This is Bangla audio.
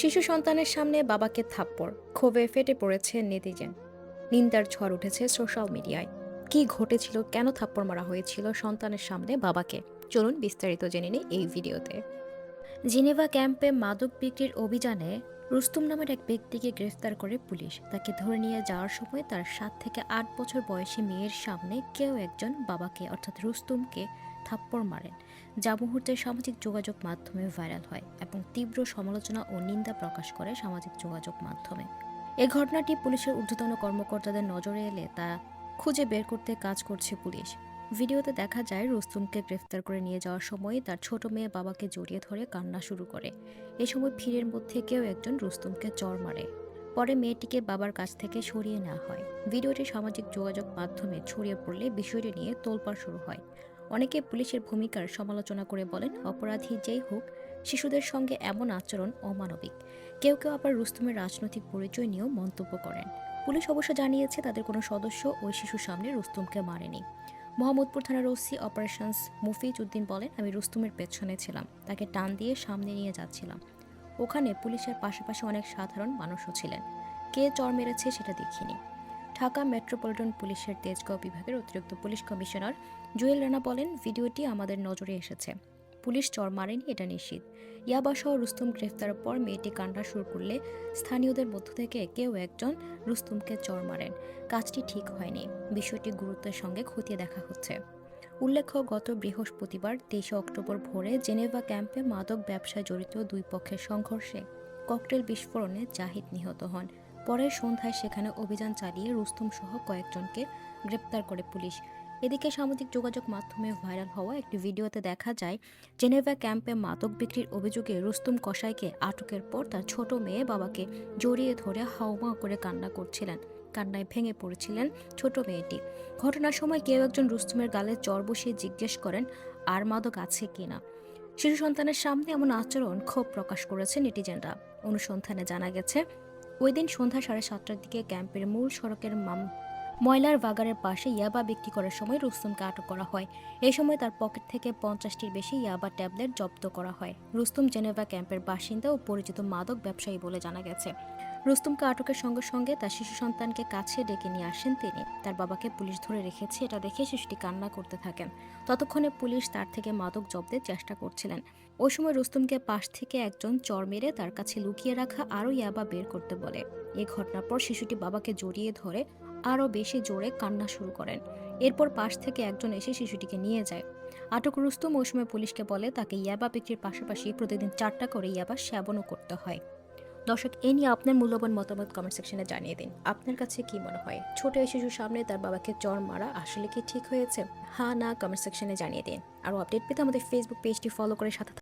শিশু সন্তানের সামনে বাবাকে থাপ্পড়, ক্ষোভে ফেটে পড়েছে নেতিজেন নিন্দার ঝড় উঠেছে সোশ্যাল মিডিয়ায়। কি ঘটেছিল, কেন থাপ্পড় মারা হয়েছিল সন্তানের সামনে বাবাকে? চলুন বিস্তারিত জেনে নিই এই ভিডিওতে। জিনেভা ক্যাম্পে মাদক বিক্রির অভিযানে রুস্তুম নামের এক ব্যক্তিকে গ্রেফতার করে পুলিশ। তাকে ধরে নিয়ে যাওয়ার সময় তার সাত থেকে আট বছর বয়সী মেয়ের সামনে কেউ একজন বাবাকে, অর্থাৎ রুস্তুমকে, থাপ্পড় মারেন, যা মুহূর্তে সামাজিক যোগাযোগ মাধ্যমে ভাইরাল হয় এবং তীব্র সমালোচনা ও নিন্দা প্রকাশ করে সামাজিক যোগাযোগ মাধ্যমে। এ ঘটনাটি পুলিশের ঊর্ধ্বতন কর্মকর্তাদের নজরে এলে তা খুঁজে বের করতে কাজ করছে পুলিশ। ভিডিওতে দেখা যায় রুস্তুমকে গ্রেফতার করে নিয়ে যাওয়ার সময় তার ছোট মেয়ে বাবাকে জড়িয়ে ধরে কান্না শুরু করে। এ সময় ভিড়ের মধ্যে কেউ একজন রুস্তুমকে চর মারে। পরে মেয়েটিকে বাবার কাছ থেকে সরিয়ে নেওয়া হয়। ভিডিওটি সামাজিক যোগাযোগ মাধ্যমে ছড়িয়ে পড়লে বিষয়টি নিয়ে তোলপাড় শুরু হয়। অনেকে পুলিশের ভূমিকার সমালোচনা করে বলেন, অপরাধী যেই হোক, শিশুদের সঙ্গে এমন আচরণ অমানবিক। কেউ কেউ আবার রুস্তুমের রাজনৈতিক পরিচয় নিয়েও মন্তব্য করেন। পুলিশ অবশ্য জানিয়েছে, তাদের কোনো সদস্য ওই শিশুর সামনে রুস্তুমকে মারেনি। মোহাম্মদপুর থানার ওসি অপারেশনস মুফিজ উদ্দিন বলেন, আমি রুস্তুমের পেছনে ছিলাম। তাকে টান দিয়ে সামনে নিয়ে যাচ্ছিলাম। ওখানে পুলিশের পাশাপাশি অনেক সাধারণ মানুষও ছিলেন। কে চর মেরেছে সেটা দেখিনি। ঢাকা মেট্রোপলিটন পুলিশের তেজগাঁও বিভাগের অতিরিক্ত পুলিশ কমিশনার জুয়েল রানা বলেন, ভিডিওটি আমাদের নজরে এসেছে। পুলিশ চর মারেনি, এটা নিশ্চিত। ইয়াবাসহ রুস্তুম গ্রেফতারের পর মেয়েটি কান্না শুরু করলে স্থানীয়দের মধ্য থেকে কেউ একজন রুস্তুমকে চর মারেন। কাজটি ঠিক হয়নি। বিষয়টি গুরুত্বের সঙ্গে খতিয়ে দেখা হচ্ছে। উল্লেখ্য, গত বৃহস্পতিবার তেইশে অক্টোবর ভোরে জেনেভা ক্যাম্পে মাদক ব্যবসায় জড়িত দুই পক্ষের সংঘর্ষে ককটেল বিস্ফোরণে জাহিদ নিহত হন। পরে সন্ধ্যায় সেখানে অভিযান চালিয়ে রুস্তুম সহ কয়েকজনকে গ্রেপ্তার করে পুলিশ। এদিকে সামাজিক যোগাযোগ মাধ্যমে ভাইরাল হওয়া একটি ভিডিওতে দেখা যায়, জেনেভা ক্যাম্পে মাদক বিক্রির অভিযোগে রুস্তুম কসাইকে আটকের পর তার ছোট মেয়ে বাবাকে জড়িয়ে ধরে হাউমাউ করে কান্না করছিলেন। কান্নায় ভেঙে পড়েছিলেন ছোট মেয়েটি। ঘটনার সময় কেউ একজন রুস্তুমের গালে জ্বর বসিয়ে জিজ্ঞেস করেন, আর মাদক আছে কিনা শিশু সন্তানের সামনে এমন আচরণ ক্ষোভ প্রকাশ করেছে নেটিজেনরা। অনুসন্ধানে জানা গেছে, ওই দিন সন্ধ্যা সাড়ে সাতটার দিকে ক্যাম্পের মূল সড়কের মাম ময়লার বাগারের পাশে ইয়াবা বিক্রি করার সময় রুস্তুমকে আটক করা হয়। এই সময় তার পকেট থেকে পঞ্চাশটির বেশি ইয়াবা ট্যাবলেট জব্দ করা হয়। রুস্তুম জেনেভা ক্যাম্পের বাসিন্দা ও পরিচিত মাদক ব্যবসায়ী বলে জানা গেছে। রুস্তুমকে আটকের সঙ্গে সঙ্গে তার শিশু সন্তানকে কাছে ডেকে নিয়ে আসেন তিনি। তার বাবাকে পুলিশ ধরে রেখেছে, এটা দেখে শিশুটি কান্না করতে থাকেন। ততক্ষণে পুলিশ তার থেকে মাদক জব্দের চেষ্টা করছিলেন। ওই সময় রুস্তুমকে পাশ থেকে একজন চর মেরে তার কাছে লুকিয়ে রাখা আরও ইয়াবা বের করতে বলে। এ ঘটনার পর শিশুটি বাবাকে জড়িয়ে ধরে আরও বেশি জোরে কান্না শুরু করেন। এরপর পাশ থেকে একজন এসে শিশুটিকে নিয়ে যায়। আটক রুস্তুম ওই সময় পুলিশকে বলে, তাকে ইয়াবা বিক্রির পাশাপাশি প্রতিদিন চারটা করে ইয়াবা সেবনও করতে হয়। দর্শক, এ নিয়ে আপনার মূল্যবান মতামত কমেন্ট সেকশনে জানিয়ে দিন। আপনার কাছে কি মনে হয়? ছোট এই শিশুর সামনে তার বাবাকে চর মারা আসলে কি ঠিক হয়েছে? হ্যাঁ না কমেন্ট সেকশনে জানিয়ে দিন। আরও আপডেট পেতে আমাদের ফেসবুক পেজটি ফলো করে সাথে